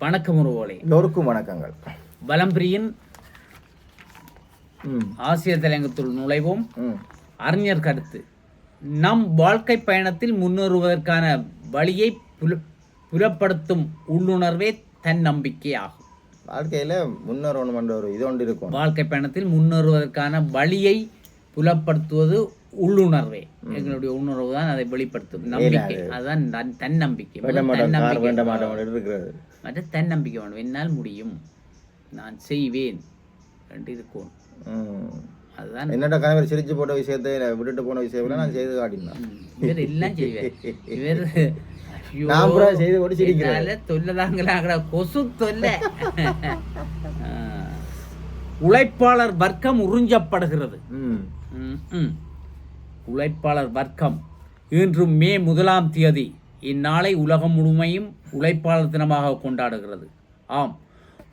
வணக்கம் உறவோலே எல்லோருக்கும் வணக்கங்கள். வலம்பிரியின் ம். ஆசிரியர் தலையங்கத்துள் நுழைவோம். அறிஞர் கருத்து. நம் வாழ்க்கை பயணத்தில் முன்னேறுவதற்கான வழியை புல- புலப்படுத்தும் உள்ளுணர்வே தன்னம்பிக்கை ஆகும். வாழ்க்கையில் முன்னேறணுமென்ற ஒரு இது ஒன்று இருக்கும். வாழ்க்கை பயணத்தில் முன்னேறுவதற்கான வழியை புலப்படுத்துவது உள்ளுணர்வே. எங்களுடைய உணர்வு தான் அதை வெளிப்படுத்தும். நம்பிக்கை. அதுதான் தன்- தன்னம்பிக்கை. மற்ற தன்னம்பிக்கை வேணும் என்னால் முடியும். நான் செய்வேன். என்று இருக்கும் அதுதான் என்னோட கணவர் சிரிச்சு போட்ட விஷயத்தை விட்டுட்டு போன விஷயத்துல நான் செய்து காட்டினேன் இவர் எல்லாம் செய்வார். இவர் செய்து போட்டு கொசு தொல்லை. உழைப்பாளர் வர்க்கம் உறிஞ்சப்படுகிறது. உழைப்பாளர் வர்க்கம். இன்று மே முதலாம் தேதி இந்நாளை உலகம் முழுமையும் உழைப்பாளர் தினமாக கொண்டாடுகிறது. ஆம்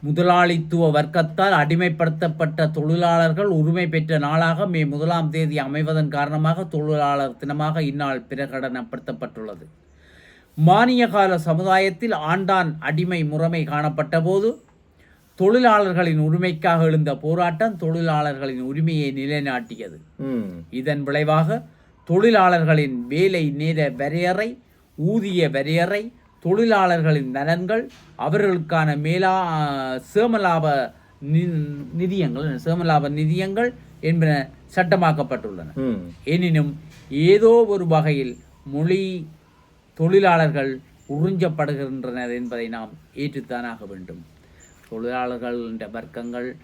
முதலாளித்துவ வர்க்கத்தால் அடிமைப்படுத்தப்பட்ட தொழிலாளர்கள் உரிமை பெற்ற நாளாக மே முதலாம் தேதி அமைவதன் காரணமாக தொழிலாளர் தினமாக இந்நாள் பிரகடனப்படுத்தப்பட்டுள்ளது. மானிய கால சமுதாயத்தில் ஆண்டான் அடிமை முறைமை காணப்பட்ட போது தொழிலாளர்களின் உரிமைக்காக எழுந்த போராட்டம் தொழிலாளர்களின் உரிமையை நிலைநாட்டியது. இதன் விளைவாக தொழிலாளர்களின் வேலை நேர வரையறை ஊதிய வரையறை தொழிலாளர்களின் நலன்கள் அவர்களுக்கான மேலா சேமலாப நி- நிதியங்கள் சேமலாப நிதியங்கள் என்பன சட்டமாக்கப்பட்டுள்ளன. எனினும் ஏதோ ஒரு வகையில் மொழி தொழிலாளர்கள் உறிஞ்சப்படுகின்றனர் என்பதை நாம் ஏற்றுத்தானாக வேண்டும். தொழிலாளர்கள் வர்க்கங்கள்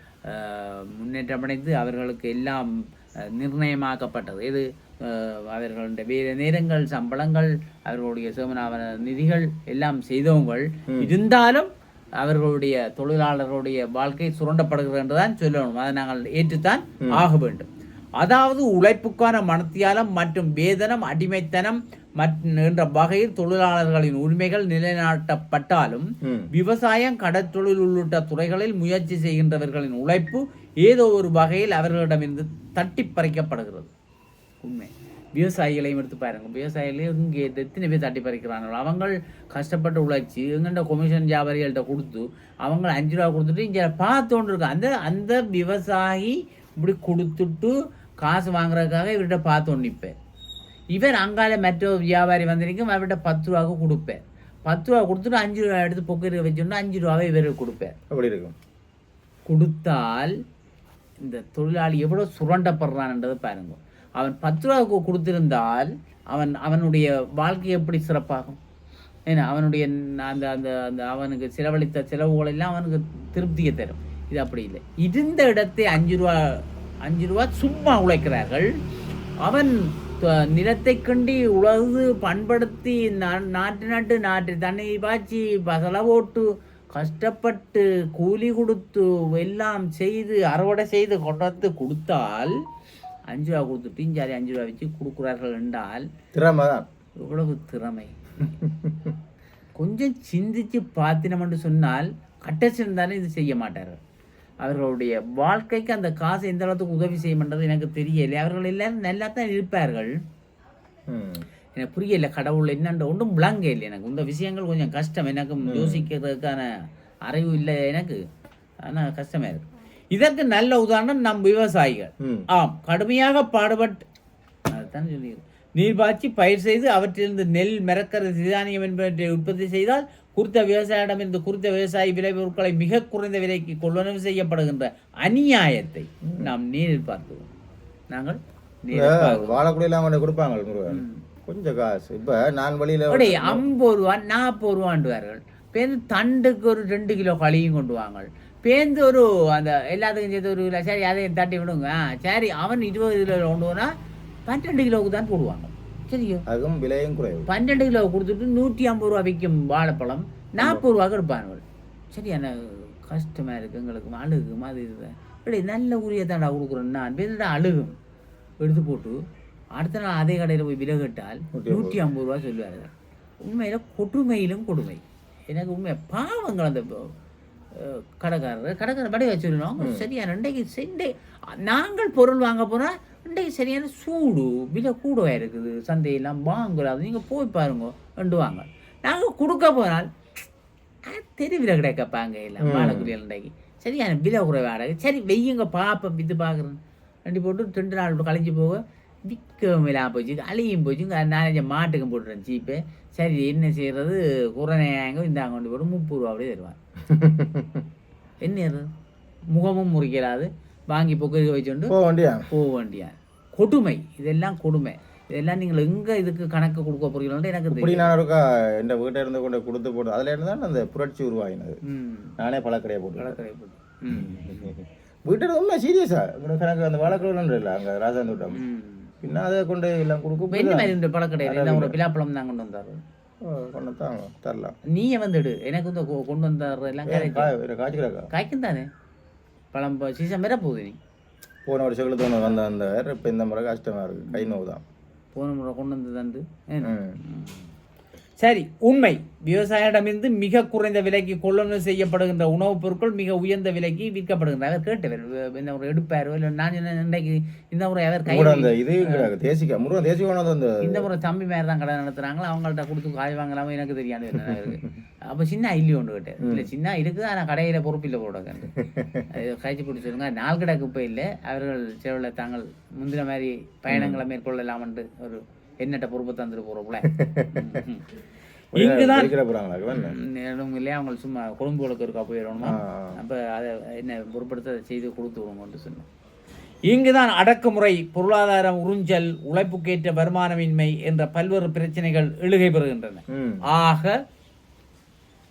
முன்னேற்றமடைந்து அவர்களுக்கு எல்லாம் நிர்ணயமாக்கப்பட்டது. இது அவர்களுடைய வேறு நேரங்கள் சம்பளங்கள் அவர்களுடைய சேமனாவன நிதிகள் எல்லாம் செய்தவங்கள் இருந்தாலும் அவர்களுடைய தொழிலாளர்களுடைய வாழ்க்கை சுரண்டப்படுகிறது என்றுதான் சொல்லணும். அதை நாங்கள் ஏற்றுத்தான் ஆக வேண்டும். அதாவது உழைப்புக்கான மனத்தியாலம் மற்றும் வேதனம் அடிமைத்தனம் என்ற வகையில் தொழிலாளர்களின் உரிமைகள் நிலைநாட்டப்பட்டாலும் விவசாயம் கடற்தொழில் உள்ளிட்ட துறைகளில் முயற்சி செய்கின்றவர்களின் உழைப்பு ஏதோ ஒரு வகையில் அவர்களிடமிருந்து தட்டி பறிக்கப்படுகிறது. உண்மை. விவசாயிகளையும் எடுத்து பாருங்க. விவசாயிகளையும் இங்கே எத்தனை பேர் தட்டி பறிக்கிறாங்க அவங்க கஷ்டப்பட்டு உழைச்சி எங்கள்கிட்ட கொமிஷன் வியாபாரிகள்கிட்ட கொடுத்து அவங்க அஞ்சு ரூபா கொடுத்துட்டு இங்கே இருக்கு அந்த அந்த விவசாயி இப்படி கொடுத்துட்டு காசு வாங்குறதுக்காக இவர்கிட்ட பார்த்தோன்னு நிற்பேன் இவர் அங்கால மற்ற வியாபாரி வந்திருக்கும் அவர்கிட்ட பத்து ரூபாவுக்கு கொடுப்பேன். பத்து ரூபா கொடுத்துட்டு அஞ்சு ரூபா எடுத்து பொக்கெட்டுக்கு வச்சோன்னா அஞ்சு ரூபாவை இவருக்கு கொடுப்பேன். அப்படி இருக்கும். கொடுத்தால் இந்த தொழிலாளி எவ்வளோ சுரண்டப்படுறான்ன்றதை பாருங்க. அவன் பத்து ரூபாவுக்கு கொடுத்திருந்தால் அவன் அவனுடைய வாழ்க்கை எப்படி சிறப்பாகும்? ஏன்னா அவனுடைய அந்த அந்த அந்த அவனுக்கு செலவழித்த செலவுகளெல்லாம் அவனுக்கு திருப்தியை தரும். இது அப்படி இல்லை. இருந்த இடத்தை அஞ்சு ரூபா அஞ்சு ரூபா சும்மா உழைக்கிறார்கள். அவன் நிலத்தை கண்டி உழவு பண்படுத்தி நா- நாட்டு நாட்டு நாட்டு தண்ணி பாய்ச்சி பசலை போட்டு கஷ்டப்பட்டு கூலி கொடுத்து எல்லாம் செய்து அறுவடை செய்து கொண்டு வந்து கொடுத்தால் அஞ்சு ரூபா கொடுத்துட்டு இஞ்சாரி அஞ்சு ரூபா வச்சு கொடுக்குறார்கள் என்றால் திறமை தான். எவ்வளவு திறமை? கொஞ்சம் சிந்திச்சு பார்த்தினோம்னு சொன்னால் கட்டச்சிருந்தாலும் தானே இது செய்ய மாட்டார்கள். அவர்களுடைய வாழ்க்கைக்கு அந்த காசு எந்த அளவுக்கு உதவி செய்யும்ன்றது எனக்கு தெரியல அவர்கள் எல்லாரும் நல்லா தான் இருப்பார்கள். எனக்கு புரியல கடவுள் என்னன்ற ஒன்றும் விளங்க இல்லை எனக்கு. இந்த விஷயங்கள் கொஞ்சம் கஷ்டம். எனக்கு யோசிக்கிறதுக்கான அறிவு இல்லை எனக்கு. ஆனால் கஷ்டமா இருக்கு. இதற்கு நல்ல உதாரணம் நம் விவசாயிகள். ஆம் கடுமையாக பாடுபட்டு அதுதான் நீர் பாய்ச்சி பயிர் செய்து அவற்றிலிருந்து நெல் மிரக்கர சிதானியம் என்பவற்றை உற்பத்தி செய்தால் குறித்த விவசாயிடமிருந்து குறித்த விவசாயி விலை பொருட்களை மிக குறைந்த விலைக்கு கொள்வனவு செய்யப்படுகின்ற அநியாயத்தை நாம் நேரில் பார்க்கிறோம். நாங்கள். வாழக்கூடியெல்லாம் கொண்டு கொடுப்பாங்க முருகன். கொஞ்சம் காசு. இப்போ நான் வழியில் அப்படி ஐம்பது ரூபா நாற்பது ரூபாண்டுவார்கள் பேருந்து தண்டுக்கு ஒரு ரெண்டு கிலோ களியும் கொண்டு வாங்க பேருந்து ஒரு அந்த எல்லாத்துக்கும் சேர்த்து ஒரு கிலோ சரி அதையும் தட்டி விடுங்க. சரி அவன் இருபது கிலோ கொண்டு போனா பன்னெண்டு கிலோவுக்கு தான் போடுவாங்க. சரியோ அதுவும் விலையும் குறைவு. பன்னெண்டு கிலோ கொடுத்துட்டு நூற்றி ஐம்பது ரூபா விற்கும் வாழைப்பழம். நாற்பது ரூபாய்க்கு எடுப்பானுகள் சரி என்ன கஷ்டமாக இருக்கு எங்களுக்கு அழுகு மாதிரி இருக்கு. இப்படி நல்ல உரிய தாண்டா கொடுக்குறேன் நான் பேருடா அழுகும். எடுத்து போட்டு அடுத்த நாள் அதே கடையில் போய் விலை கேட்டால் நூற்றி ஐம்பது ரூபா சொல்லுவார்கள். உண்மையில் கொடுமையிலும் கொடுமை. எனக்கு உண்மை பாவங்கள் அந்த கடைக்காரர். கடைக்காரர் படி வச்சுருந்தோம் சரியான இன்றைக்கு செண்டை நாங்கள் பொருள் வாங்க போனால் இன்றைக்கு சரியான சூடு விலை கூடவா இருக்குது. சந்தையெல்லாம் வாங்கக்கூடாது நீங்கள் போய் பாருங்க ரெண்டு வாங்க. நாங்கள் கொடுக்க போனால் தெருவில் கிடைக்கப்பாங்க இல்லை வாழைக்குடியில் இன்றைக்கு. சரியான விலை குறைவாடகை சரி வெய்யுங்க பாப்போம் வித்து பார்க்குறேன் ரெண்டு போட்டு ரெண்டு நாள் கழிஞ்சு போக விற்கவும் இல்லாமல் போச்சு அழியும் போச்சு. நாலஞ்சு மாட்டுக்கும் போட்டுறேன் சீப்பு சரி என்ன செய்யறது குறையாங்க இந்தாங்க கொண்டு போட்டு முப்பது ரூபா அப்படியே தருவான் என்ன? முகமும் முறிக்கலாது. வாங்கி பொக்கு வச்சுட்டு போக வேண்டியா போக வேண்டிய கொடுமை. இதெல்லாம் கொடுமை. இதெல்லாம் நீங்கள் எங்கே இதுக்கு கணக்கு கொடுக்க போறீங்களோ எனக்கு இப்படி நான் இருக்கா? என் வீட்டை இருந்து கொண்டு கொடுத்து போட்டு அதில் இருந்து தான் அந்த புரட்சி உருவாகினது. நானே பழக்கடையை போட்டு கடற்கரை போட்டு. ம். வீட்டில் உண்மை சீரியஸா இங்கே கணக்கு அந்த வாழைக்கடை இல்லை அங்கே ராஜாந்தோட்டம் பின்ன அதை கொண்டு எல்லாம் இப்ப கொடுக்க என்ன மாதிரி இந்த பழக்கடையில் என்ன ஒரு பிலாப்பழம் தான் கொண்டு வந்தாரு. கொண்டு தான் தரலாம் நீயே வந்துடு எனக்கு இந்த கொண்டு வந்தாரு எல்லாம் கரைச்சு காய் வேறு காய்ச்சிக்கிறாக்கா காய்க்கும் தானே? பழம் சீசன் வேற போகுது நீ போன வருஷத்துல தோணு வந்த அந்த இப்போ இந்த முறை கஷ்டமாக இருக்குது கை நோவு தான் போன முறை கொண்டு வந்து தந்து சரி உண்மை. விவசாயிடமிருந்து மிக குறைந்த விலைக்கு கொள்ளுநர் செய்யப்படுகின்ற உணவுப் பொருட்கள் மிக உயர்ந்த விலைக்கு விற்கப்படுகின்றன. அவர் கேட்டவர் இந்த ஒரு எடுப்பாரோ? இல்லை நான் இன்றைக்கு இந்த முறை அவர் கை கூட இது முருகன் அந்த இந்த முறை தம்பி மேலே தான் கடை நடத்துறாங்களா? அவங்கள்ட்ட கொடுத்து காய் வாங்கலாம? எனக்கு தெரியாது அப்போ சின்ன இல்லையோ ஒன்று கேட்டேன் இல்லை சின்ன இருக்குது ஆனால் கடையில் பொறுப்பு இல்லை போட கண்டு கழிச்சு பிடிச்சி சொல்லுங்க. நாள் கிடக்கு இப்போ இல்லை. அவர்கள் செலவில் தாங்கள் முந்தின மாதிரி பயணங்களை மேற்கொள்ளலாம்ன்ட்டு ஒரு எண்ணற்ற பொறுப்பை தந்துட்டு போகிறோம்ல இங்குதான். நேரம் இல்லையா அவங்க சும்மா கொழும்பு விளக்கு இருக்கா போயிடணுமா. அப்போ அதை என்ன பொருட்படுத்த அதை செய்து கொடுத்து விடுங்கன்னு சொன்னோம் இங்குதான் அடக்குமுறை பொருளாதாரம் உறிஞ்சல் உழைப்புக்கேற்ற வருமானமின்மை என்ற பல்வேறு பிரச்சனைகள் எழுகை பெறுகின்றன. ஆக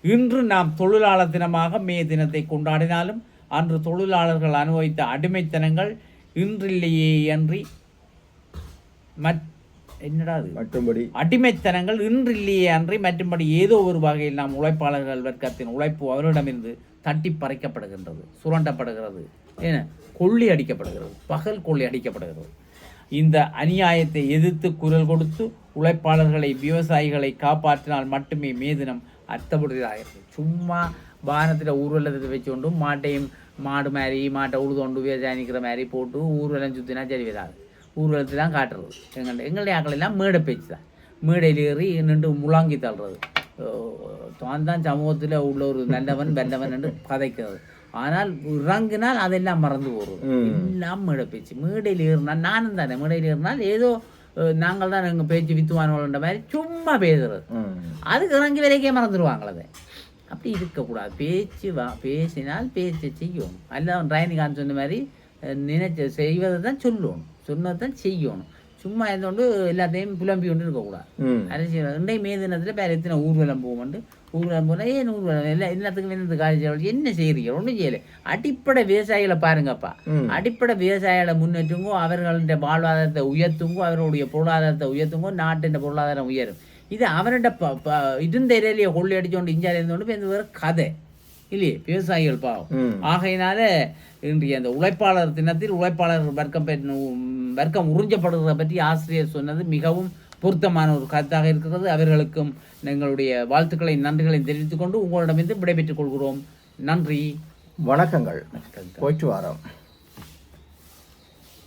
இன்று நாம் தொழிலாளர் தினமாக மே தினத்தை கொண்டாடினாலும் அன்று தொழிலாளர்கள் அனுபவித்த அடிமைத்தனங்கள் இன்றில்லையே அன்றி மற் என்னடா அது மற்றும்படி? அடிமைத்தனங்கள் இன்றில்லையே அன்றி மற்றும்படி ஏதோ ஒரு வகையில் நாம் உழைப்பாளர்கள் வர்க்கத்தின் உழைப்பு அவரிடமிருந்து தட்டி பறிக்கப்படுகின்றது சுரண்டப்படுகிறது. ஏன? கொள்ளி அடிக்கப்படுகிறது பகல் கொள்ளி அடிக்கப்படுகிறது. இந்த அநியாயத்தை எதிர்த்து குரல் கொடுத்து உழைப்பாளர்களை விவசாயிகளை காப்பாற்றினால் மட்டுமே மேதினம் அர்த்தப்படுகிறார்கள் சும்மா வானத்தில் ஊர்வலத்தை வச்சுக்கொண்டு மாட்டையும் மாடு மாதிரி மாட்டை உழுதொண்டு விவசாயம் நிற்கிற மாதிரி போட்டு ஊர்வலம் சுற்றினா சரி வராது ஊர்வலத்தை தான் காட்டுறது. எங்கள் எங்களுடைய ஆக்கள் எல்லாம் மேடை பேச்சு தான் மேடையில் ஏறி நின்று முழாங்கி தள்ளுறது. தான் தான் சமூகத்தில் உள்ள ஒரு நல்லவன் வெல்லவன் என்று கதைக்கிறது. ஆனால் இறங்கினால் அதெல்லாம் மறந்து போகிறது எல்லாம் மேடை பேச்சு. மேடையில் ஏறினால் நானும் தானே. மேடையில் ஏறினால் ஏதோ நாங்கள் தான் எங்கள் பேச்சு வித்துவானோன்ற மாதிரி சும்மா பேசுறது. அதுக்கு இறங்கி வரைக்கே மறந்துடுவாங்களே அப்படி இருக்கக்கூடாது. பேச்சு வா பேசினால் பேச்சை செய்யணும் அல்ல ரஜினிகாந்த் சொன்ன மாதிரி நினைச்ச செய்வதை தான் சொல்லணும் சொன்னதை தான் செய்யணும். சும்மா இருந்தோண்டு எல்லாத்தையும் புலம்பி கொண்டு இருக்கக்கூடாது அரசியல் இன்றைய மே தினத்தில் வேறு எத்தனை ஊர்வலம் போகும்ண்டு ஊர்வலம் போனால் ஏன் ஊர்வலம்? இல்லை எல்லாத்துக்கும் என்ன காலேஜ் என்ன செய்கிறீங்க ஒன்றும் செய்யலை. அடிப்படை விவசாயிகளை பாருங்கப்பா. அடிப்படை விவசாயிகளை முன்னேற்றுங்கோ அவர்களுடைய வாழ்வாதாரத்தை உயர்த்துங்கோ அவருடைய பொருளாதாரத்தை உயர்த்துங்கோ நாட்டின் பொருளாதாரம் உயரும். இது அவனோட இருந்த இடையிலேயே கொள்ளை அடிச்சோண்டு இஞ்சாரி இருந்தோண்டு இப்போ இந்த வேறு கதை. இல்லையே? விவசாயிகள் பாவம். ஆகையினால இன்றைய அந்த உழைப்பாளர் தினத்தில் உழைப்பாளர் வர்க்கம் பெற்ற- வர்க்கம் உறிஞ்சப்படுகிறத பற்றி ஆசிரியர் சொன்னது மிகவும் பொருத்தமான ஒரு கருத்தாக இருக்கிறது. அவர்களுக்கும் எங்களுடைய வாழ்த்துக்களை நன்றிகளை தெரிவித்துக் கொண்டு உங்களிடமிருந்து விடைபெற்றுக் கொள்கிறோம். நன்றி. வணக்கங்கள். போயிட்டு வரோம்.